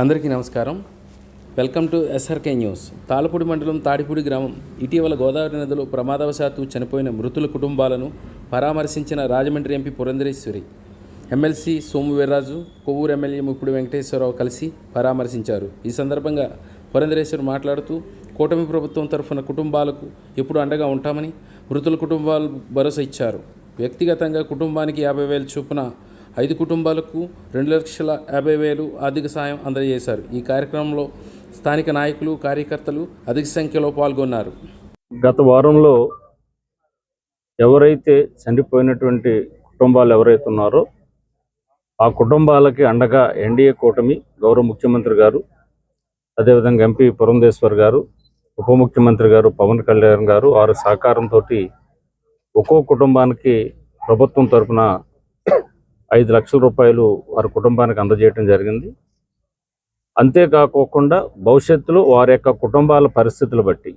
అందరికీ నమస్కారం. Welcome to SRK news. Talapudi మండలం తాడిపూడి గ్రామం ఇటీవల గోదావరి నదిలో ప్రమాదవశాత్తు చనిపోయిన మృతుల కుటుంబాలను పరామర్శించిన Rajahmundry MP Purandeswari. MLC Somu Veerraju Kovvur MLA Muppudu Venkateswararao కలిసి పరామర్శించారు. ఈ సందర్భంగా పురంధరేశ్వరి మాట్లాడుతూ కూటమి ప్రభుత్వం తరఫున కుటుంబాలకు ఎప్పుడు అండగా ఉంటామని మృతుల కుటుంబాలు భరోసా ఇచ్చారు. వ్యక్తిగతంగా కుటుంబానికి యాభై వేల చొప్పున ఐదు కుటుంబాలకు రెండు లక్షల యాభై వేలు ఆర్థిక సాయం అందజేశారు. ఈ కార్యక్రమంలో స్థానిక నాయకులు కార్యకర్తలు అధిక సంఖ్యలో పాల్గొన్నారు. గత వారంలో ఎవరైతే చనిపోయినటువంటి కుటుంబాలు ఎవరైతే ఉన్నారో ఆ కుటుంబాలకి అండగా ఎన్డీఏ కూటమి గౌరవ ముఖ్యమంత్రి గారు అదేవిధంగా ఎంపీ పురంధేశ్వర్ గారు ఉప ముఖ్యమంత్రి గారు పవన్ కళ్యాణ్ గారు వారి సహకారంతో ఒక్కో కుటుంబానికి ప్రభుత్వం తరఫున ఐదు లక్షల రూపాయలు వారి కుటుంబానికి అందజేయటం జరిగింది. అంతేకాకోకుండా భవిష్యత్తులో వారి యొక్క కుటుంబాల పరిస్థితులు బట్టి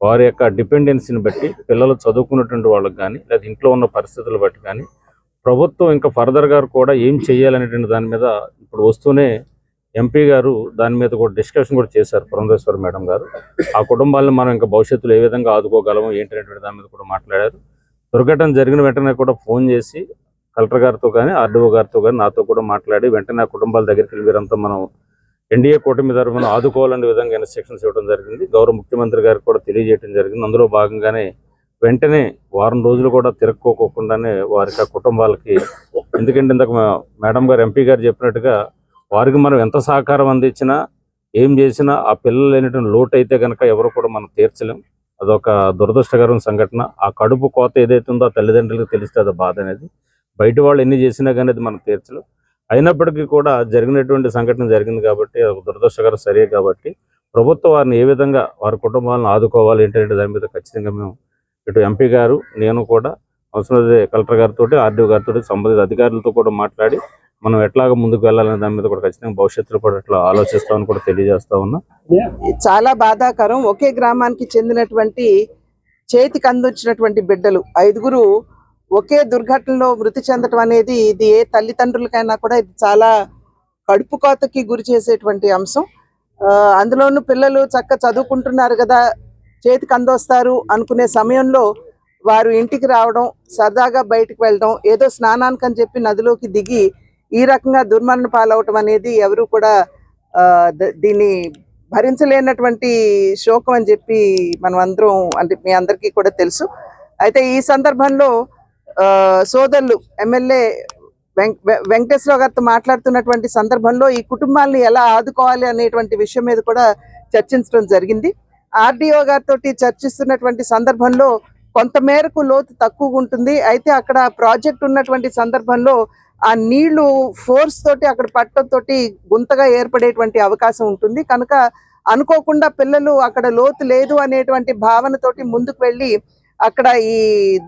వారి యొక్క డిపెండెన్సీని బట్టి పిల్లలు చదువుకున్నటువంటి వాళ్ళకి కానీ లేదా ఇంట్లో ఉన్న పరిస్థితులు బట్టి కానీ ప్రభుత్వం ఇంకా ఫర్దర్ గారు కూడా ఏం చేయాలనేటువంటి దాని మీద ఇప్పుడు వస్తూనే ఎంపీ గారు దాని మీద కూడా డిస్కషన్ కూడా చేశారు పురంధేశ్వర మేడం గారు. ఆ కుటుంబాలను మనం ఇంకా భవిష్యత్తులో ఏ విధంగా ఆదుకోగలము ఏంటనేటువంటి దాని మీద కూడా మాట్లాడారు. దుర్ఘటన జరిగిన వెంటనే కూడా ఫోన్ చేసి కలెక్టర్ గారితో కానీ ఆర్డీఓ గారితో కానీ నాతో కూడా మాట్లాడి వెంటనే ఆ కుటుంబాల దగ్గరికి వెళ్ళి వీరంతా మనం ఎన్డీఏ కూటమి తరఫున ఆదుకోవాలనే విధంగా ఇన్స్ట్రక్షన్స్ ఇవ్వడం జరిగింది. గౌరవ ముఖ్యమంత్రి గారికి కూడా తెలియజేయడం జరిగింది. అందులో భాగంగానే వెంటనే వారం రోజులు కూడా తిరక్కోకుండానే వారికి ఆ కుటుంబాలకి ఎందుకంటే ఇంతకు మేడం గారు ఎంపీ గారు చెప్పినట్టుగా వారికి మనం ఎంత సహకారం అందించినా ఏం చేసినా ఆ పిల్లలు లేనటువంటి లోటు అయితే కనుక ఎవరు కూడా మనం తీర్చలేం. అదొక దురదృష్టకరం సంఘటన. ఆ కడుపు కోత ఏదైతే ఉందో తల్లిదండ్రులకు తెలిస్తే అది బాధ అనేది. బయట వాళ్ళు ఎన్ని చేసినా కానీ అది మనం తీర్చలేం అయినప్పటికీ కూడా జరిగినటువంటి సంఘటన జరిగింది కాబట్టి అది దురదృష్టకర సరే కాబట్టి ప్రభుత్వం వారిని ఏ విధంగా వారి కుటుంబాలను ఆదుకోవాలి ఏంటంటే దాని మీద ఖచ్చితంగా మేము ఇటు ఎంపీ గారు నేను కూడా అవసరమైతే కలెక్టర్ గారితో ఆర్డీఓ గారితో సంబంధిత అధికారులతో కూడా మాట్లాడి మనం ఎట్లాగ ముందుకు వెళ్ళాలనే దాని మీద కూడా ఖచ్చితంగా భవిష్యత్తులో కూడా ఎట్లా ఆలోచిస్తామని కూడా తెలియజేస్తా ఉన్నా. చాలా బాధాకరం. ఒకే గ్రామానికి చెందినటువంటి చేతికి అందించినటువంటి బిడ్డలు ఐదుగురు ఒకే దుర్ఘటనలో మృతి చెందటం అనేది ఇది ఏ తల్లిదండ్రులకైనా కూడా ఇది చాలా కడుపు కోతకి గురి చేసేటువంటి అంశం. అందులోనూ పిల్లలు చక్క చదువుకుంటున్నారు కదా చేతికి అందొస్తారు అనుకునే సమయంలో వారు ఇంటికి రావడం సరదాగా బయటకు వెళ్ళడం ఏదో స్నానానికి అని చెప్పి నదిలోకి దిగి ఈ రకంగా దుర్మరణ పాలవటం అనేది ఎవరు కూడా ద- దీన్ని భరించలేనటువంటి శోకం అని చెప్పి మనం అందరం అంటే మీ అందరికీ కూడా తెలుసు. అయితే ఈ సందర్భంలో సోదరులు ఎమ్మెల్యే వెంకటేశ్వరరావు గారితో మాట్లాడుతున్నటువంటి సందర్భంలో ఈ కుటుంబాలను ఎలా ఆదుకోవాలి అనేటువంటి విషయం మీద కూడా చర్చించడం జరిగింది. ఆర్డీఓ గారితో చర్చిస్తున్నటువంటి సందర్భంలో కొంత మేరకు లోతు తక్కువగా ఉంటుంది. అయితే అక్కడ ప్రాజెక్ట్ ఉన్నటువంటి సందర్భంలో ఆ నీళ్ళు ఫోర్స్ తోటి అక్కడ పట్టడం తోటి గుంతగా ఏర్పడేటువంటి అవకాశం ఉంటుంది. కనుక అనుకోకుండా పిల్లలు అక్కడ లోతు లేదు అనేటువంటి భావనతోటి ముందుకు వెళ్ళి అక్కడ ఈ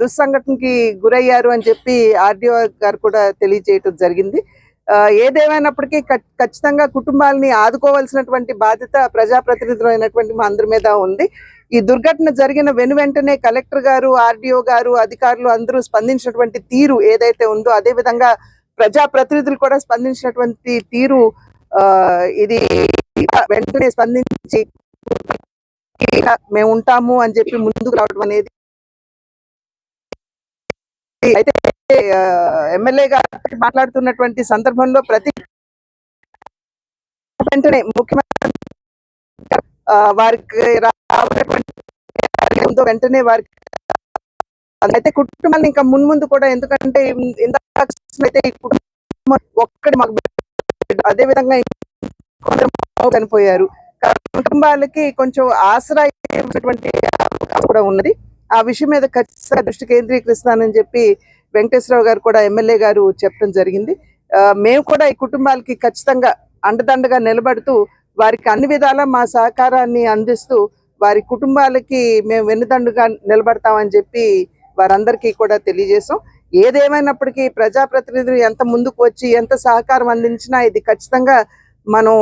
దుస్సంఘటనకి గురయ్యారు అని చెప్పి ఆర్డీఓ గారు కూడా తెలియజేయటం జరిగింది. ఆ, ఏదేమైనప్పటికీ ఖచ్చితంగా కుటుంబాలని ఆదుకోవాల్సినటువంటి బాధ్యత ప్రజాప్రతినిధులు అయినటువంటి మా అందరి మీద ఉంది. ఈ దుర్ఘటన జరిగిన వెను వెంటనే కలెక్టర్ గారు ఆర్డీఓ గారు అధికారులు అందరూ స్పందించినటువంటి తీరు ఏదైతే ఉందో అదే విధంగా ప్రజా ప్రతినిధులు కూడా స్పందించినటువంటి తీరు ఆ ఇది వెంటనే స్పందించి మేము ఉంటాము అని చెప్పి ముందుకు రావడం అనేది అయితే ఎమ్మెల్యే గారు మాట్లాడుతున్నటువంటి సందర్భంలో ప్రతి వెంటనే ముఖ్యమంత్రి వారికి రావటువంటి వెంటనే వారికి అయితే కుటుంబాన్ని ఇంకా మున్ముందు కూడా ఎందుకంటే ఇందాక అయితే ఈ కుటుంబం ఒక్కడి మాకు అదే విధంగా కొందరు చనిపోయారు. కుటుంబాలకి కొంచెం ఆసరా కూడా ఉన్నది. ఆ విషయం మీద ఖచ్చితంగా దృష్టి కేంద్రీకరిస్తానని చెప్పి వెంకటేశ్వరరావు గారు కూడా ఎమ్మెల్యే గారు చెప్పడం జరిగింది. మేము కూడా ఈ కుటుంబాలకి ఖచ్చితంగా అండదండగా నిలబడుతూ వారికి అన్ని విధాలా మా సహకారాన్ని అందిస్తూ వారి కుటుంబాలకి మేము వెన్నుదండుగా నిలబడతామని చెప్పి వారందరికీ కూడా తెలియజేసాం ఏదేమైనప్పటికీ ప్రజాప్రతినిధులు ఎంత ముందుకు వచ్చి ఎంత సహకారం అందించినా ఇది ఖచ్చితంగా మనం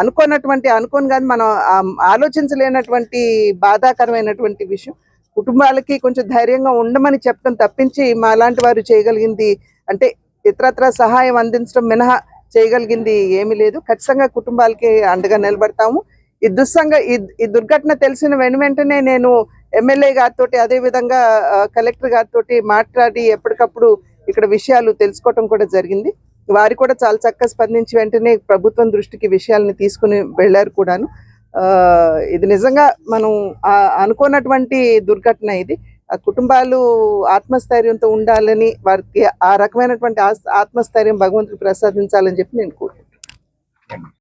అనుకోనటువంటి అనుకోని కానీ మనం ఆలోచించలేనటువంటి బాధాకరమైనటువంటి విషయం. కుటుంబాలకి కొంచెం ధైర్యంగా ఉండమని చెప్పడం తప్పించి మా లాంటి వారు చేయగలిగింది అంటే ఇతరత్ర సహాయం అందించడం మినహా చేయగలిగింది ఏమీ లేదు. ఖచ్చితంగా కుటుంబాలకి అండగా నిలబడతాము. ఈ దుస్సంగ ఈ దుర్ఘటన తెలిసిన వెను వెంటనే నేను ఎమ్మెల్యే గారితో అదే విధంగా కలెక్టర్ గారితో మాట్లాడి ఎప్పటికప్పుడు ఇక్కడ విషయాలు తెలుసుకోవటం కూడా జరిగింది. వారు కూడా చాలా చక్కగా స్పందించి వెంటనే ప్రభుత్వం దృష్టికి విషయాలను తీసుకుని వెళ్ళారు కూడాను. ఇది నిజంగా మనం ఆ, అనుకోనటువంటి దుర్ఘటన ఇది. ఆ కుటుంబాలు ఆత్మస్థైర్యంతో ఉండాలని వారికి ఆ రకమైనటువంటి ఆత్మస్థైర్యం భగవంతుడు ప్రసాదించాలని చెప్పి నేను కోరుకుంటున్నాను.